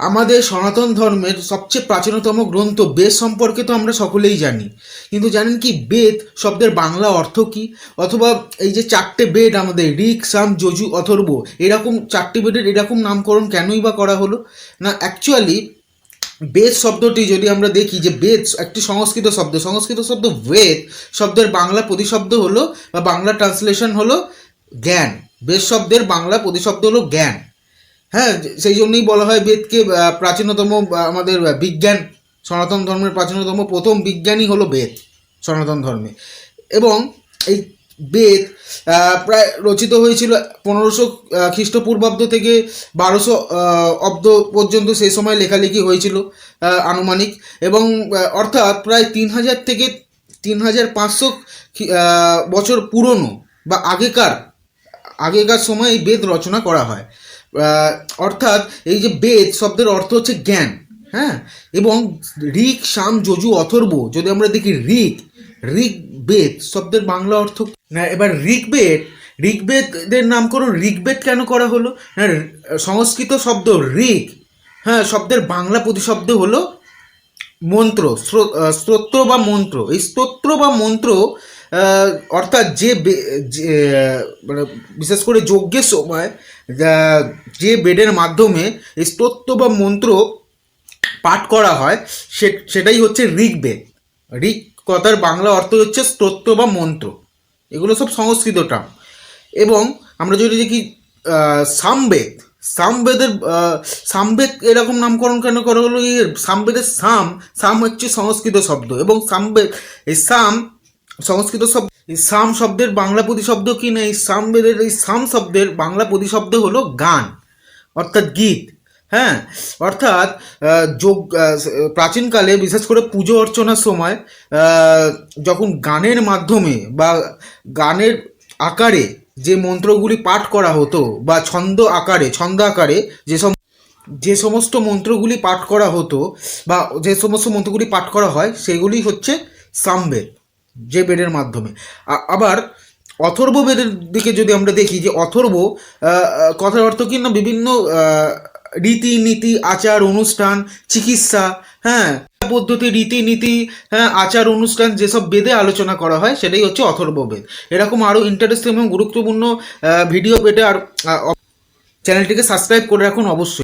আমাদের সনাতন ধর্মের সবচেয়ে প্রাচীনতম গ্রন্থ বেদ সম্পর্কে তো আমরা সকলেই জানি। কিন্তু জানেন কি, বেদ শব্দের বাংলা অর্থ কি? অথবা এই যে চারটে বেদ আমাদের, ঋক, সাম, যজু, অথর্ব, এরকম চারটে বেদের এরকম নামকরণ কেনই বা করা হলো? না অ্যাকচুয়ালি বেদ শব্দটি যদি আমরা দেখি যে বেদ একটি সংস্কৃত শব্দ সংস্কৃত শব্দ বেদ শব্দের বাংলা প্রতিশব্দ হলো বা বাংলা ট্রান্সলেশন হলো জ্ঞান। বেদ শব্দের বাংলা প্রতিশব্দ হলো জ্ঞান। হ্যাঁ সেই জন্যই বলা হয় বেদকে প্রাচীনতম আমাদের বিজ্ঞান, সনাতন ধর্মের প্রাচীনতম প্রথম বিজ্ঞানই হলো বেদ, সনাতন ধর্মে। এবং এই বেদ প্রায় রচিত হয়েছিল পনেরোশো খ্রিস্টপূর্বাব্দ থেকে বারোশো অব্দ পর্যন্ত সেই সময় লেখালেখি হয়েছিল আনুমানিক। এবং অর্থাৎ প্রায় তিন হাজার থেকে তিন হাজার পাঁচশো বছর পুরনো বা আগেকার আগেকার সময় এই বেদ রচনা করা হয়। অর্থাৎ এই যে বেদ শব্দের অর্থ হচ্ছে জ্ঞান হ্যাঁ? এবং ঋক, সাম, যজু, অথর্ব, যদি আমরা দেখি ঋক ঋক বেদ শব্দের বাংলা অর্থ না, এবার ঋগ্বেদ ঋগ্বেদের নামকরণ ঋগ্বেদ কেন করা হলো? না সংস্কৃত শব্দ ঋক হ্যাঁ শব্দের বাংলা প্রতিশব্দ হলো মন্ত্র স্তোত্র বা মন্ত্র। এই স্তোত্র বা মন্ত্র অর্থাৎ যে মানে বিশেষ করে যজ্ঞের সময় যে বেডের মাধ্যমে স্তোত্র বা মন্ত্র পাঠ করা হয়, সে, সেটাই হচ্ছে ঋগ্বেদ। ঋগ কথার বাংলা অর্থ হচ্ছে স্তোত্র বা মন্ত্র। এগুলো সব সংস্কৃত টার্ম। এবং আমরা যদি দেখি সামবেদ, সামবেদের সামবেদ এরকম নামকরণ কেন করা হলো? সামবেদের সাম সাম হচ্ছে সংস্কৃত শব্দ। এবং সামবেদ, এই সাম সংস্কৃত শব্দ সাম শব্দের বাংলা প্রতিশব্দ কি না, এই সামবেদের এই সাম শব্দের বাংলা প্রতিশব্দ হলো গান, অর্থাৎ গীত হ্যাঁ? অর্থাৎ যোগ প্রাচীনকালে, বিশেষ করে পুজো অর্চনার সময় যখন গানের মাধ্যমে বা গানের আকারে যে মন্ত্রগুলি পাঠ করা হতো বা ছন্দ আকারে ছন্দ আকারে যেসব যে সমস্ত মন্ত্রগুলি পাঠ করা হতো বা যে সমস্ত মন্ত্রগুলি পাঠ করা হয়, সেগুলি হচ্ছে সামবেদ যে বেদের মাধ্যমে। আবার অথর্ব বেদের দিকে যদি আমরা দেখি যে অথর্ব কথার অর্থ কি না? বিভিন্ন রীতিনীতি, আচার, অনুষ্ঠান, চিকিৎসা হ্যাঁ পদ্ধতি, রীতিনীতি হ্যাঁ আচার, অনুষ্ঠান যেসব বেদে আলোচনা করা হয়, সেটাই হচ্ছে অথর্ব বেদ। এরকম আরও ইন্টারেস্টিং এবং গুরুত্বপূর্ণ ভিডিও পেতে আর চ্যানেলটিকে সাবস্ক্রাইব করে রাখুন অবশ্যই।